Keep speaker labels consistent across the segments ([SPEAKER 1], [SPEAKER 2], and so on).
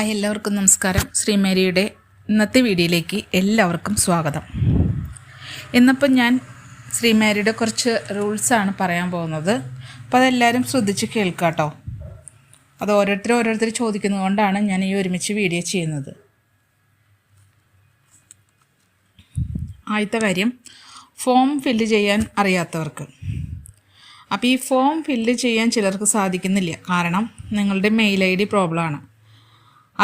[SPEAKER 1] Hi എല്ലാവർക്കും നമസ്കാരം. ശ്രീമേരിയുടെ ഇന്നത്തെ വീഡിയോയിലേക്ക് എല്ലാവർക്കും സ്വാഗതം. ഇന്നിപ്പം ഞാൻ ശ്രീമേരിയുടെ കുറച്ച് റൂൾസാണ് പറയാൻ പോകുന്നത്. അപ്പോൾ അതെല്ലാവരും ശ്രദ്ധിച്ച് കേൾക്കുക കേട്ടോ അത് ഓരോരുത്തർ ഓരോരുത്തർ ചോദിക്കുന്നതുകൊണ്ടാണ് ഞാൻ ഈ ഒരുമിച്ച് വീഡിയോ ചെയ്യുന്നത്. ആദ്യത്തെ കാര്യം ഫോം ഫില്ല് ചെയ്യാൻ അറിയാത്തവർക്ക്. അപ്പോൾ ഈ ഫോം ഫില്ല് ചെയ്യാൻ ചിലർക്ക് സാധിക്കുന്നില്ല. കാരണം നിങ്ങളുടെ മെയിൽ ഐ ഡി പ്രോബ്ലമാണ്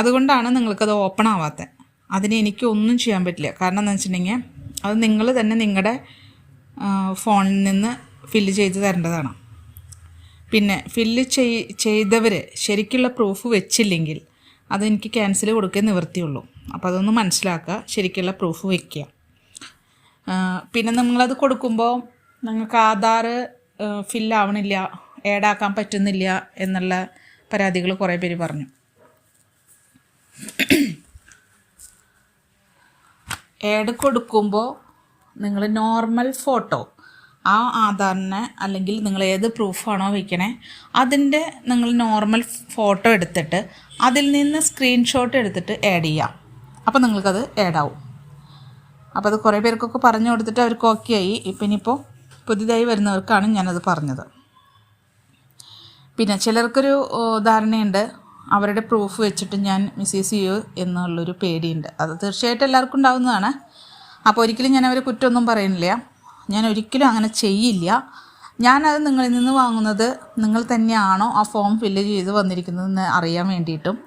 [SPEAKER 1] അതുകൊണ്ടാണ് നിങ്ങൾക്കത് ഓപ്പൺ ആവാത്തത് അതിന് എനിക്ക് ഒന്നും ചെയ്യാൻ പറ്റില്ല. കാരണം എന്ന് വെച്ചിട്ടുണ്ടെങ്കിൽ അത് നിങ്ങൾ തന്നെ നിങ്ങളുടെ ഫോണിൽ നിന്ന് ഫില്ല് ചെയ്ത് തരേണ്ടതാണ്. പിന്നെ ഫില്ല് ചെയ് ചെയ്തവർ ശരിക്കുള്ള പ്രൂഫ് വെച്ചില്ലെങ്കിൽ അതെനിക്ക് ക്യാൻസൽ കൊടുക്കേ നിവൃത്തിയുള്ളൂ. അപ്പോൾ അതൊന്ന് മനസ്സിലാക്കുക ശരിക്കുള്ള പ്രൂഫ് വയ്ക്കുക ആ, പിന്നെ നിങ്ങളത് കൊടുക്കുമ്പോൾ നിങ്ങൾക്ക് ആധാർ ഫില്ലാവണില്ല ആക്കാൻ പറ്റുന്നില്ല എന്നുള്ള പരാതികൾ കുറേ പേര് പറഞ്ഞു. ആഡ് കൊടുക്കുമ്പോൾ നിങ്ങൾ നോർമൽ ഫോട്ടോ ആ ആധാറിനെ അല്ലെങ്കിൽ നിങ്ങൾ ഏത് പ്രൂഫാണോ വയ്ക്കണേ അതിന്റെ നിങ്ങൾ നോർമൽ ഫോട്ടോ എടുത്തിട്ട് അതിൽ നിന്ന് സ്ക്രീൻഷോട്ട് എടുത്തിട്ട് ആഡ് ചെയ്യാം. അപ്പോൾ നിങ്ങൾക്കത് ആഡ് ആവും. അപ്പോൾ അത് കുറേ പേർക്കൊക്കെ പറഞ്ഞു കൊടുത്തിട്ട് അവർക്ക് ഓക്കെ ആയി. ഇപ്പം ഇനിയിപ്പോൾ പുതിയതായി വരുന്നവർക്കാണ് ഞാനത് പറഞ്ഞത്. പിന്നെ ചിലർക്കൊരു ധാരണയുണ്ട് അവരുടെ പ്രൂഫ് വെച്ചിട്ട് ഞാൻ മിസ്യൂസ് ചെയ്യൂ എന്നുള്ളൊരു പേടിയുണ്ട്. അത് തീർച്ചയായിട്ടും എല്ലാവർക്കും ഉണ്ടാവുന്നതാണ്. അപ്പോൾ ഒരിക്കലും ഞാൻ അവരെ കുറ്റമൊന്നും പറയുന്നില്ല. ഞാൻ ഒരിക്കലും അങ്ങനെ ചെയ്യില്ല. ഞാനത് നിങ്ങളിൽ നിന്ന് വാങ്ങുന്നത് നിങ്ങൾ തന്നെയാണോ ആ ഫോം ഫില്ല് ചെയ്ത് വന്നിരിക്കുന്നതെന്ന് അറിയാൻ വേണ്ടിയിട്ടും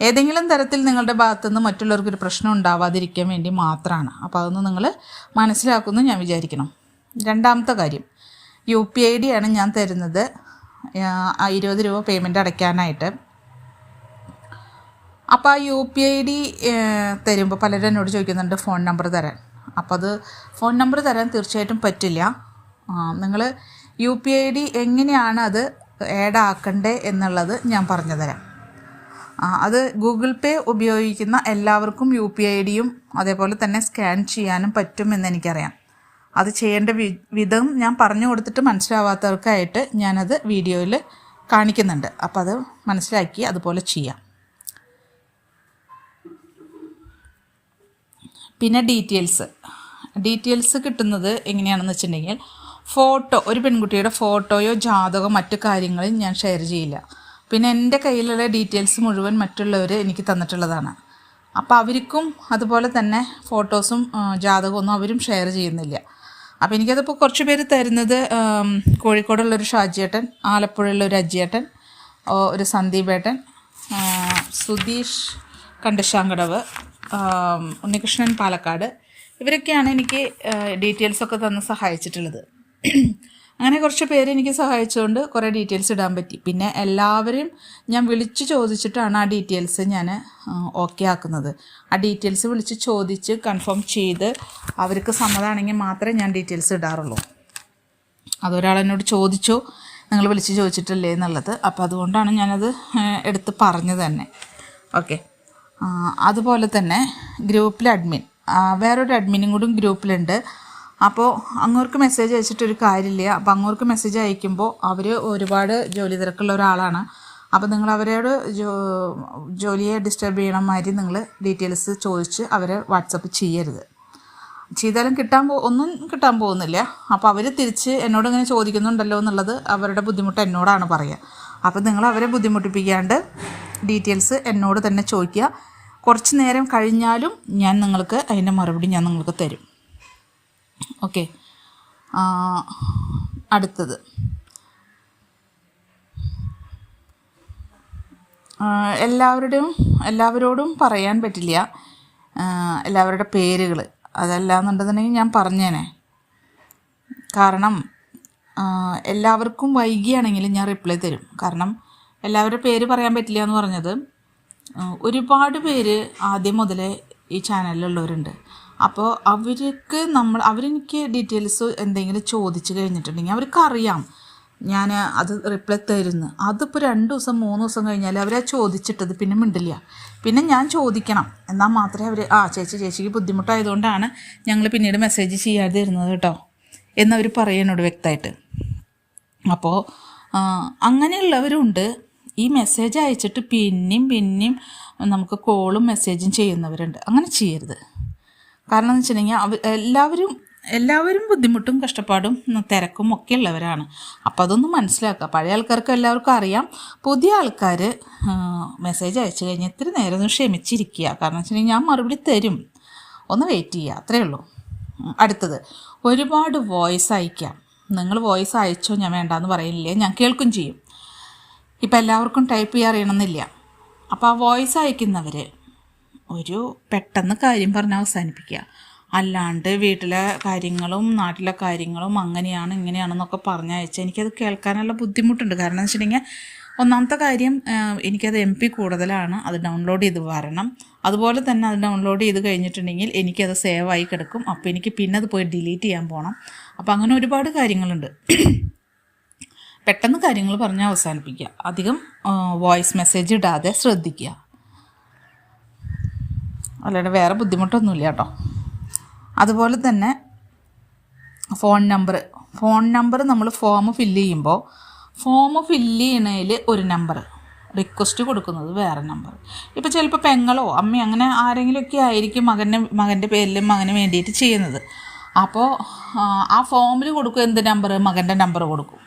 [SPEAKER 1] ഏതെങ്കിലും തരത്തിൽ നിങ്ങളുടെ ഭാഗത്തുനിന്ന് മറ്റുള്ളവർക്കൊരു പ്രശ്നം ഉണ്ടാവാതിരിക്കാൻ വേണ്ടി മാത്രമാണ്. അപ്പോൾ അതൊന്ന് നിങ്ങൾ മനസ്സിലാക്കുമെന്ന് ഞാൻ വിചാരിക്കണം. രണ്ടാമത്തെ കാര്യം യു പി ഐ ഡി ആണ് ഞാൻ തരുന്നത് ഇരുപത് രൂപ പേയ്മെന്റ് അടയ്ക്കാനായിട്ട്. അപ്പോൾ ആ യു പി ഐ ഡി തരുമ്പോൾ പലരും എന്നോട് ചോദിക്കുന്നുണ്ട് ഫോൺ നമ്പർ തരാൻ. അപ്പോൾ അത് ഫോൺ നമ്പർ തരാൻ തീർച്ചയായിട്ടും പറ്റില്ല. നിങ്ങൾ യു പി ഐ ഡി എങ്ങനെയാണ് അത് ആഡ് എന്നുള്ളത് ഞാൻ പറഞ്ഞു തരാം. അത് ഗൂഗിൾ പേ ഉപയോഗിക്കുന്ന എല്ലാവർക്കും യു പി ഐ ഡിയും അതേപോലെ തന്നെ സ്കാൻ ചെയ്യാനും പറ്റും എന്നെനിക്കറിയാം അത് ചെയ്യേണ്ട വിധം ഞാൻ പറഞ്ഞു കൊടുത്തിട്ട് മനസ്സിലാവാത്തവർക്കായിട്ട് ഞാനത് വീഡിയോയിൽ കാണിക്കുന്നുണ്ട്. അപ്പോൾ അത് മനസ്സിലാക്കി അതുപോലെ ചെയ്യാം. പിന്നെ ഡീറ്റെയിൽസ്. ഡീറ്റെയിൽസ് കിട്ടുന്നത് എങ്ങനെയാണെന്ന് വെച്ചിട്ടുണ്ടെങ്കിൽ ഫോട്ടോ ഒരു പെൺകുട്ടിയുടെ ഫോട്ടോയോ ജാതകമോ മറ്റു കാര്യങ്ങളും ഞാൻ ഷെയർ ചെയ്യില്ല. പിന്നെ എന്റെ കയ്യിലുള്ള ഡീറ്റെയിൽസ് മുഴുവൻ മറ്റുള്ളവർ എനിക്ക് തന്നിട്ടുള്ളതാണ്. അപ്പോൾ അവർക്കും അതുപോലെ തന്നെ ഫോട്ടോസും ജാതകമൊന്നും അവരും ഷെയർ ചെയ്യുന്നില്ല. അപ്പോൾ എനിക്കതിപ്പോൾ കുറച്ച് പേര് തരുന്നത് കോഴിക്കോടുള്ളൊരു ഷാജിയേട്ടൻ ആലപ്പുഴയുള്ളൊരു അജിയേട്ടൻ ഒരു സന്ദീപേട്ടൻ സുധീഷ് കണ്ടശാങ്കടവ് ഉണ്ണികൃഷ്ണൻ പാലക്കാട്. ഇവരൊക്കെയാണ് എനിക്ക് ഡീറ്റെയിൽസ് ഒക്കെ തന്ന് സഹായിച്ചിട്ടുള്ളത്. അങ്ങനെ കുറച്ച് പേര് എനിക്ക് സഹായിച്ചുകൊണ്ട് കുറേ ഡീറ്റെയിൽസ് ഇടാൻ പറ്റി. പിന്നെ എല്ലാവരെയും ഞാൻ വിളിച്ച് ചോദിച്ചിട്ടാണ് ആ ഡീറ്റെയിൽസ് ഞാൻ ഓക്കെ ആക്കുന്നത്. ആ ഡീറ്റെയിൽസ് വിളിച്ച് ചോദിച്ച് കൺഫേം ചെയ്ത് അവർക്ക് സമ്മതമാണെങ്കിൽ മാത്രമേ ഞാൻ ഡീറ്റെയിൽസ് ഇടാറുള്ളൂ. അതൊരാൾ എന്നോട് ചോദിച്ചു? നിങ്ങൾ വിളിച്ച് ചോദിച്ചിട്ടില്ലേ എന്നുള്ളത്. അപ്പോൾ അതുകൊണ്ടാണ് ഞാനത് എടുത്ത് പറഞ്ഞത് തന്നെ. ഓക്കെ അതുപോലെ തന്നെ ഗ്രൂപ്പിൽ അഡ്മിൻ വേറൊരു അഡ്മിനും കൂടി ഗ്രൂപ്പിലുണ്ട്. അപ്പോൾ അങ്ങോർക്ക് മെസ്സേജ് അയച്ചിട്ടൊരു കാര്യമില്ല. അപ്പോൾ അങ്ങോർക്ക് മെസ്സേജ് അയക്കുമ്പോൾ അവർ ഒരുപാട് ജോലി തിരക്കുള്ള ഒരാളാണ്. അപ്പോൾ നിങ്ങൾ അവരോട് ജോ ജോലിയെ ഡിസ്റ്റർബ് ചെയ്യണ മാതിരി നിങ്ങൾ ഡീറ്റെയിൽസ് ചോദിച്ച് അവരെ വാട്സപ്പ് ചെയ്യരുത്. ചെയ്താലും കിട്ടാൻ പോ ഒന്നും കിട്ടാൻ പോകുന്നില്ല. അപ്പോൾ അവർ തിരിച്ച് എന്നോട് ഇങ്ങനെ ചോദിക്കുന്നുണ്ടല്ലോ എന്നുള്ളത് അവരുടെ ബുദ്ധിമുട്ട് എന്നോടാണ് പറയുക അപ്പോൾ നിങ്ങൾ അവരെ ബുദ്ധിമുട്ടിപ്പിക്കാണ്ട് ഡീറ്റെയിൽസ് എന്നോട് തന്നെ ചോദിക്കുക. കുറച്ച് നേരം കഴിഞ്ഞാലും ഞാൻ നിങ്ങൾക്ക് അതിന്റെ മറുപടി ഞാൻ നിങ്ങൾക്ക് തരും. ഓക്കെ. അടുത്തത്. എല്ലാവരുടെയും എല്ലാവരോടും പറയാൻ പറ്റില്ല. എല്ലാവരുടെ പേരുകൾ അതല്ല എന്നുണ്ടെന്നുണ്ടെങ്കിൽ ഞാൻ പറഞ്ഞേനെ. കാരണം എല്ലാവർക്കും വൈകിയാണെങ്കിലും ഞാൻ റിപ്ലൈ തരും. കാരണം എല്ലാവരുടെ പേര് പറയാൻ പറ്റില്ല എന്ന് പറഞ്ഞത് ഒരുപാട് പേര് ആദ്യം മുതലേ ഈ ചാനലിലുള്ളവരുണ്ട്. അപ്പോൾ അവർക്ക് നമ്മൾ അവരെനിക്ക് ഡീറ്റെയിൽസ് എന്തെങ്കിലും ചോദിച്ചു കഴിഞ്ഞിട്ടുണ്ടെങ്കിൽ അവർക്ക് അറിയാം ഞാൻ അത് റിപ്ലൈ തരുന്നു. അതിപ്പോൾ രണ്ട് ദിവസം മൂന്ന് ദിവസം കഴിഞ്ഞാൽ അവരെ ചോദിച്ചിട്ടത് പിന്നെ മിണ്ടില്ല. പിന്നെ ഞാൻ ചോദിക്കണം. എന്നാൽ മാത്രമേ അവർ ആ ചേച്ചി ചേച്ചിക്ക് ബുദ്ധിമുട്ടായതുകൊണ്ടാണ് ഞങ്ങൾ പിന്നീട് മെസ്സേജ് ചെയ്യാതെ ഇരുന്നത് കേട്ടോ. എന്നവർ പറയുന്നോട് വ്യക്തമായിട്ട്. അപ്പോൾ അങ്ങനെയുള്ളവരുണ്ട്. ഈ മെസ്സേജ് അയച്ചിട്ട് പിന്നെയും പിന്നെയും നമുക്ക് കോളും മെസ്സേജും ചെയ്യുന്നവരുണ്ട്. അങ്ങനെ ചെയ്യരുത്. കാരണം എന്ന് വെച്ചിട്ടുണ്ടെങ്കിൽ അവ എല്ലാവരും എല്ലാവരും ബുദ്ധിമുട്ടും കഷ്ടപ്പാടും തിരക്കും ഒക്കെ ഉള്ളവരാണ്. അപ്പോൾ അതൊന്ന് മനസ്സിലാക്കുക. പഴയ ആൾക്കാർക്ക് എല്ലാവർക്കും അറിയാം. പുതിയ ആൾക്കാർ മെസ്സേജ് അയച്ചു കഴിഞ്ഞാൽ ഇത്തിരി നേരം ഒന്ന് ക്ഷമിച്ചിരിക്കുക. കാരണം വെച്ചിട്ടുണ്ടെങ്കിൽ ഞാൻ മറുപടി തരും. ഒന്ന് വെയിറ്റ് ചെയ്യുക. അത്രയേ ഉള്ളൂ. അടുത്തത്. ഒരുപാട് വോയിസ് അയക്കാം. നിങ്ങൾ വോയിസ് അയച്ചോ ഞാൻ വേണ്ടാന്ന് പറയില്ലേ? ഞാൻ കേൾക്കും ചെയ്യും. ഇപ്പം എല്ലാവർക്കും ടൈപ്പ് ചെയ്യാൻ അറിയണമെന്നില്ല. അപ്പോൾ ആ വോയിസ് അയക്കുന്നവർ ഒരു പെട്ടെന്ന് കാര്യം പറഞ്ഞ് അവസാനിപ്പിക്കുക. അല്ലാണ്ട് വീട്ടിലെ കാര്യങ്ങളും നാട്ടിലെ കാര്യങ്ങളും അങ്ങനെയാണ് ഇങ്ങനെയാണെന്നൊക്കെ പറഞ്ഞയച്ചാൽ എനിക്കത് കേൾക്കാനുള്ള ബുദ്ധിമുട്ടുണ്ട്. കാരണം എന്ന് വെച്ചിട്ടുണ്ടെങ്കിൽ ഒന്നാമത്തെ കാര്യം എനിക്കത് എം പി കൂടുതലാണ് അത് ഡൗൺലോഡ് ചെയ്ത് വരണം. അതുപോലെ തന്നെ അത് ഡൗൺലോഡ് ചെയ്ത് കഴിഞ്ഞിട്ടുണ്ടെങ്കിൽ എനിക്കത് സേവ് ആയി കിടക്കും. അപ്പോൾ എനിക്ക് പിന്നെ അത് പോയി ഡിലീറ്റ് ചെയ്യാൻ പോകണം അപ്പോൾ അങ്ങനെ ഒരുപാട് കാര്യങ്ങളുണ്ട്. പെട്ടെന്ന് കാര്യങ്ങൾ പറഞ്ഞ് അവസാനിപ്പിക്കുക. അധികം വോയിസ് മെസ്സേജ് ഇടാതെ ശ്രദ്ധിക്കുക. അല്ലാണ്ട് വേറെ ബുദ്ധിമുട്ടൊന്നുമില്ല കേട്ടോ. അതുപോലെ തന്നെ ഫോൺ നമ്പർ ഫോൺ നമ്പർ നമ്മൾ ഫോം ഫില്ല് ചെയ്യുമ്പോൾ ഫോം ഫില്ല് ചെയ്യണതിൽ ഒരു നമ്പർ റിക്വസ്റ്റ് കൊടുക്കുന്നത് വേറെ നമ്പർ ഇപ്പോൾ ചിലപ്പോൾ പെങ്ങളോ അമ്മ അങ്ങനെ ആരെങ്കിലുമൊക്കെ ആയിരിക്കും മകന്റെ മകന്റെ പേരിൽ മകന് വേണ്ടിയിട്ട് ചെയ്യുന്നത്. അപ്പോൾ ആ, ഫോമിൽ കൊടുക്കും എന്ത് നമ്പർ മകന്റെ നമ്പർ കൊടുക്കും.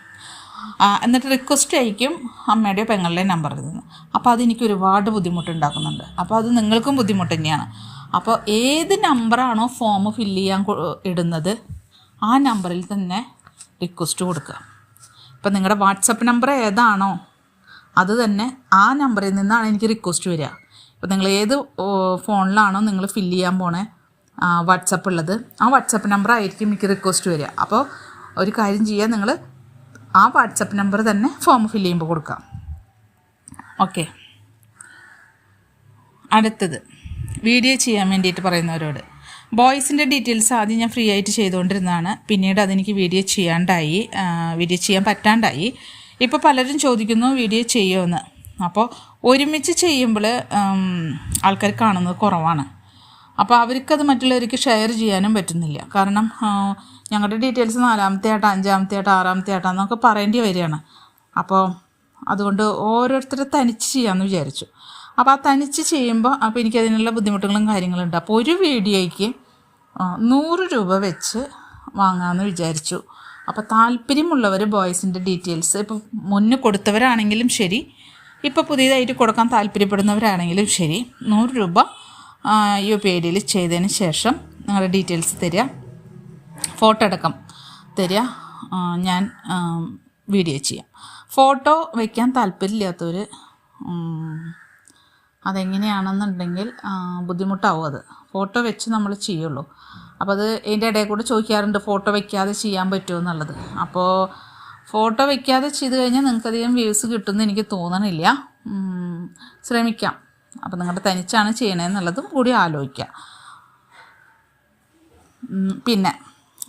[SPEAKER 1] എന്നിട്ട് റിക്വസ്റ്റ് അയക്കും അമ്മയുടെയോ പെങ്ങളുടെയോ നമ്പറിൽ നിന്ന്. അപ്പോൾ അതെനിക്ക് ഒരുപാട് ബുദ്ധിമുട്ടുണ്ടാക്കുന്നുണ്ട്. അപ്പോൾ അത് നിങ്ങൾക്കും ബുദ്ധിമുട്ട് തന്നെയാണ്. അപ്പോൾ ഏത് നമ്പറാണോ ഫോം ഫില്ല് ചെയ്യാൻ ഇടുന്നത് ആ നമ്പറിൽ തന്നെ റിക്വസ്റ്റ് കൊടുക്കുക. ഇപ്പം നിങ്ങളുടെ വാട്സപ്പ് നമ്പർ ഏതാണോ അത് തന്നെ ആ നമ്പറിൽ നിന്നാണ് എനിക്ക് റിക്വസ്റ്റ് വരിക. ഇപ്പം നിങ്ങൾ ഏത് ഫോണിലാണോ നിങ്ങൾ ഫില്ല് ചെയ്യാൻ പോണേ വാട്സപ്പ് ഉള്ളത് ആ വാട്സപ്പ് നമ്പർ ആയിരിക്കും എനിക്ക് റിക്വസ്റ്റ് വരിക. അപ്പോൾ ഒരു കാര്യം ചെയ്യുക നിങ്ങൾ ആ വാട്സപ്പ് നമ്പർ തന്നെ ഫോം ഫില്ല് ചെയ്യുമ്പോൾ കൊടുക്കാം. ഓക്കെ അടുത്തത്. വീഡിയോ ചെയ്യാൻ വേണ്ടിയിട്ട് പറയുന്നവരോട്. ബോയ്സിന്റെ ഡീറ്റെയിൽസ് ആദ്യം ഞാൻ ഫ്രീ ആയിട്ട് ചെയ്തുകൊണ്ടിരുന്നതാണ് പിന്നീട് അതെനിക്ക് വീഡിയോ ചെയ്യാണ്ടായി. വീഡിയോ ചെയ്യാൻ പറ്റാണ്ടായി. ഇപ്പോൾ പലരും ചോദിക്കുന്നു വീഡിയോ ചെയ്യുമെന്ന് അപ്പോൾ ഒരുമിച്ച് ചെയ്യുമ്പോൾ ആൾക്കാർ കാണുന്നത് കുറവാണ്. അപ്പോൾ അവർക്കത് മറ്റുള്ളവർക്ക് ഷെയർ ചെയ്യാനും പറ്റുന്നില്ല. കാരണം ഞങ്ങളുടെ ഡീറ്റെയിൽസ് നാലാമത്തെ ആട്ട അഞ്ചാമത്തെ ആട്ട ആറാമത്തെ ആട്ട എന്നൊക്കെ പറയേണ്ടി വരികയാണ്. അപ്പോൾ അതുകൊണ്ട് ഓരോരുത്തരെ തനിച്ച് ചെയ്യാമെന്ന് വിചാരിച്ചു. അപ്പോൾ ആ തനിച്ച് ചെയ്യുമ്പോൾ അപ്പോൾ എനിക്ക് ബുദ്ധിമുട്ടുകളും കാര്യങ്ങളും ഉണ്ട് അപ്പോൾ ഒരു വീഡിയോയ്ക്ക് നൂറ് രൂപ വെച്ച് വാങ്ങാമെന്ന് വിചാരിച്ചു. അപ്പോൾ താല്പര്യമുള്ളവർ ബോയ്സിന്റെ ഡീറ്റെയിൽസ് ഇപ്പോൾ മുന്നേ കൊടുത്തവരാണെങ്കിലും ശരി. ഇപ്പോൾ പുതിയതായിട്ട് കൊടുക്കാൻ താല്പര്യപ്പെടുന്നവരാണെങ്കിലും ശരി. നൂറ് രൂപ യു പി ഐ ഡിയിൽ ചെയ്തതിന് ശേഷം നിങ്ങളുടെ ഡീറ്റെയിൽസ് തരിക. ഫോട്ടോ അടക്കം തരിക. ഞാൻ വീഡിയോ ചെയ്യാം. ഫോട്ടോ വയ്ക്കാൻ താല്പര്യമില്ലാത്തവർ അതെങ്ങനെയാണെന്നുണ്ടെങ്കിൽ ബുദ്ധിമുട്ടാവും അത്. ഫോട്ടോ വെച്ച് നമ്മൾ ചെയ്യുള്ളൂ. അപ്പോൾ അത് അതിന്റെ ഇടയിൽ കൂടെ ചോദിക്കാറുണ്ട് ഫോട്ടോ വയ്ക്കാതെ ചെയ്യാൻ പറ്റുമോ? എന്നുള്ളത്. അപ്പോൾ ഫോട്ടോ വയ്ക്കാതെ ചെയ്ത് കഴിഞ്ഞാൽ നിങ്ങൾക്കധികം വ്യൂസ് കിട്ടുമെന്ന് എനിക്ക് തോന്നണില്ല. ശ്രമിക്കാം. അപ്പോൾ നിങ്ങളുടെ തനിച്ചാണ് ചെയ്യണതെന്നുള്ളതും കൂടി ആലോചിക്കാം. പിന്നെ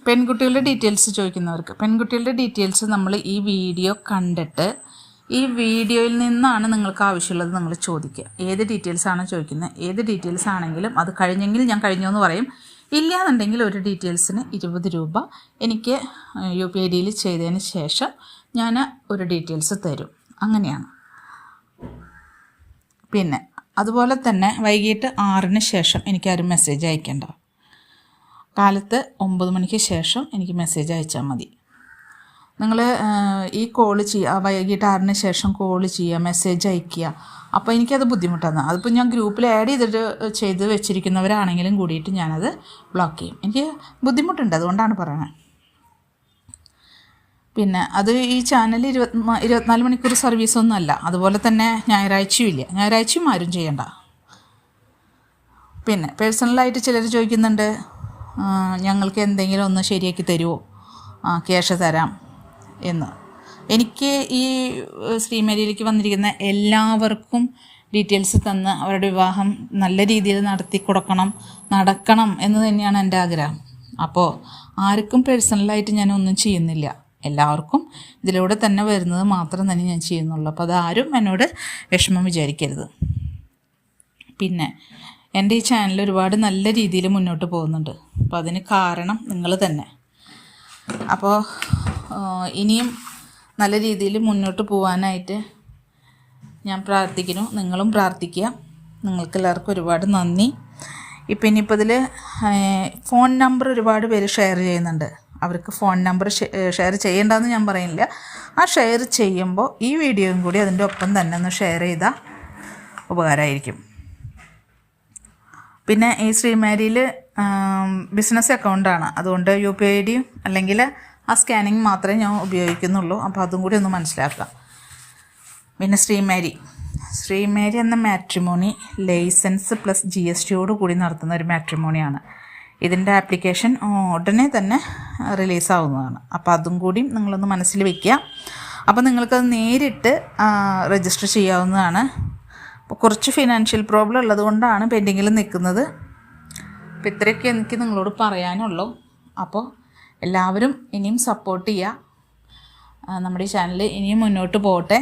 [SPEAKER 1] പെൺകുട്ടികളുടെ ഡീറ്റെയിൽസ് ചോദിക്കുന്നവർക്ക്. പെൺകുട്ടികളുടെ ഡീറ്റെയിൽസ് നമ്മൾ ഈ വീഡിയോ കണ്ടിട്ട് ഈ വീഡിയോയിൽ നിന്നാണ് നിങ്ങൾക്ക് ആവശ്യമുള്ളത് നിങ്ങൾ ചോദിക്കുക. ഏത് ഡീറ്റെയിൽസ് ആണോ ചോദിക്കുന്നത്? ഏത് ഡീറ്റെയിൽസ് ആണെങ്കിലും അത് കഴിഞ്ഞെങ്കിൽ ഞാൻ കഴിഞ്ഞു എന്ന് പറയും. ഇല്ലയെന്നുണ്ടെങ്കിൽ ഒരു ഡീറ്റെയിൽസിന് ഇരുപത് രൂപ എനിക്ക് യു പി ഐ ഡിയിൽ ചെയ്തതിന് ശേഷം ഞാൻ ഒരു ഡീറ്റെയിൽസ് തരും. അങ്ങനെയാണ്. പിന്നെ അതുപോലെ തന്നെ വൈകിട്ട് ആറിന് ശേഷം എനിക്കാരും മെസ്സേജ് അയക്കേണ്ട. കാലത്ത് ഒമ്പത് മണിക്ക് ശേഷം എനിക്ക് മെസ്സേജ് അയച്ചാൽ മതി. നിങ്ങൾ ഈ കോൾ ചെയ്യുക വൈകിട്ട് ആറിന് ശേഷം കോൾ ചെയ്യുക മെസ്സേജ് അയയ്ക്കുക. അപ്പോൾ എനിക്കത് ബുദ്ധിമുട്ടാണ്. അതിപ്പോൾ ഞാൻ ഗ്രൂപ്പിൽ ആഡ് ചെയ്തിട്ട് ചെയ്ത് വെച്ചിരിക്കുന്നവരാണെങ്കിലും കൂടിയിട്ട് ഞാനത് ബ്ലോക്ക് ചെയ്യും. എനിക്ക് ബുദ്ധിമുട്ടുണ്ട് അതുകൊണ്ടാണ് പറയുന്നത് പിന്നെ അത് ഈ ചാനൽ ഇരുപത്തി ഇരുപത്തിനാല് മണിക്കൂർ സർവീസ് അല്ല. അതുപോലെ തന്നെ ഞായറാഴ്ചയും ഇല്ല. ഞായറാഴ്ചയും ആരും ചെയ്യണ്ട. പിന്നെ പേഴ്സണലായിട്ട് ചിലർ ചോദിക്കുന്നുണ്ട് ഞങ്ങൾക്ക് എന്തെങ്കിലും ഒന്ന് ശരിയാക്കി തരുമോ ആ ക്യാഷ് തരാം എന്ന്. എനിക്ക് ഈ ശ്രീമേരിയിലേക്ക് വന്നിരിക്കുന്ന എല്ലാവർക്കും ഡീറ്റെയിൽസ് തന്ന് അവരുടെ വിവാഹം നല്ല രീതിയിൽ നടത്തി കൊടുക്കണം നടക്കണം എന്ന് തന്നെയാണ് എന്റെ ആഗ്രഹം. അപ്പോൾ ആർക്കും പേഴ്സണലായിട്ട് ഞാൻ ഒന്നും ചെയ്യുന്നില്ല. എല്ലാവർക്കും ഇതിലൂടെ തന്നെ വരുന്നത് മാത്രം തന്നെ ഞാൻ ചെയ്യുന്നുള്ളൂ. അപ്പോൾ അതാരും എന്നോട് വിഷമം വിചാരിക്കരുത്. പിന്നെ എന്റെ ഈ ചാനൽ ഒരുപാട് നല്ല രീതിയിൽ മുന്നോട്ട് പോകുന്നുണ്ട്. അപ്പോൾ അതിന് കാരണം നിങ്ങൾ തന്നെ. അപ്പോൾ ഇനിയും നല്ല രീതിയിൽ മുന്നോട്ട് പോകാനായിട്ട് ഞാൻ പ്രാർത്ഥിക്കുന്നു. നിങ്ങളും പ്രാർത്ഥിക്കുക. നിങ്ങൾക്ക് എല്ലാവർക്കും ഒരുപാട് നന്ദി. ഇപ്പം ഇനിയിപ്പോൾ ഇതിൽ ഫോൺ നമ്പർ ഒരുപാട് പേര് ഷെയർ ചെയ്യുന്നുണ്ട്. അവർക്ക് ഫോൺ നമ്പർ ഷെയർ ചെയ്യേണ്ടെന്ന് ഞാൻ പറയുന്നില്ല. ആ ഷെയർ ചെയ്യുമ്പോൾ ഈ വീഡിയോയും കൂടി അതിന്റെ ഒപ്പം തന്നെ ഒന്ന് ഷെയർ ചെയ്താൽ ഉപകാരമായിരിക്കും. പിന്നെ ഈ ശ്രീമാരിയിൽ ബിസിനസ് അക്കൗണ്ടാണ് അതുകൊണ്ട് യു പി ഐ ഡിയും അല്ലെങ്കിൽ ആ സ്കാനിങ് മാത്രമേ ഞാൻ ഉപയോഗിക്കുന്നുള്ളൂ. അപ്പോൾ അതും കൂടി ഒന്ന് മനസ്സിലാക്കാം. പിന്നെ ശ്രീമാരി. ശ്രീമാരി എന്ന matrimony licence plus G S ടിയോട് കൂടി നടത്തുന്ന ഒരു മാട്രിമോണിയാണ് ഇതിന്റെ ആപ്ലിക്കേഷൻ ഉടനെ തന്നെ റിലീസാവുന്നതാണ് അപ്പോൾ അതും കൂടി നിങ്ങളൊന്ന് മനസ്സിൽ വയ്ക്കുക അപ്പോൾ നിങ്ങൾക്കത് നേരിട്ട് രജിസ്റ്റർ ചെയ്യാവുന്നതാണ്. അപ്പോൾ കുറച്ച് ഫിനാൻഷ്യൽ പ്രോബ്ലം ഉള്ളത് കൊണ്ടാണ് പെൻഡിങ്ങിൽ നിൽക്കുന്നത് അപ്പോൾ ഇത്രയൊക്കെ എനിക്ക് നിങ്ങളോട് പറയാനുള്ളൂ. അപ്പോൾ എല്ലാവരും ഇനിയും സപ്പോർട്ട് ചെയ്യുക നമ്മുടെ ഈ ചാനൽ ഇനിയും മുന്നോട്ട് പോകട്ടെ.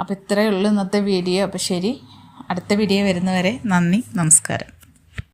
[SPEAKER 1] അപ്പോൾ ഇത്രയേ ഉള്ളൂ ഇന്നത്തെ വീഡിയോ അപ്പോൾ ശരി. അടുത്ത വീഡിയോ വരുന്നവരെ നന്ദി നമസ്കാരം.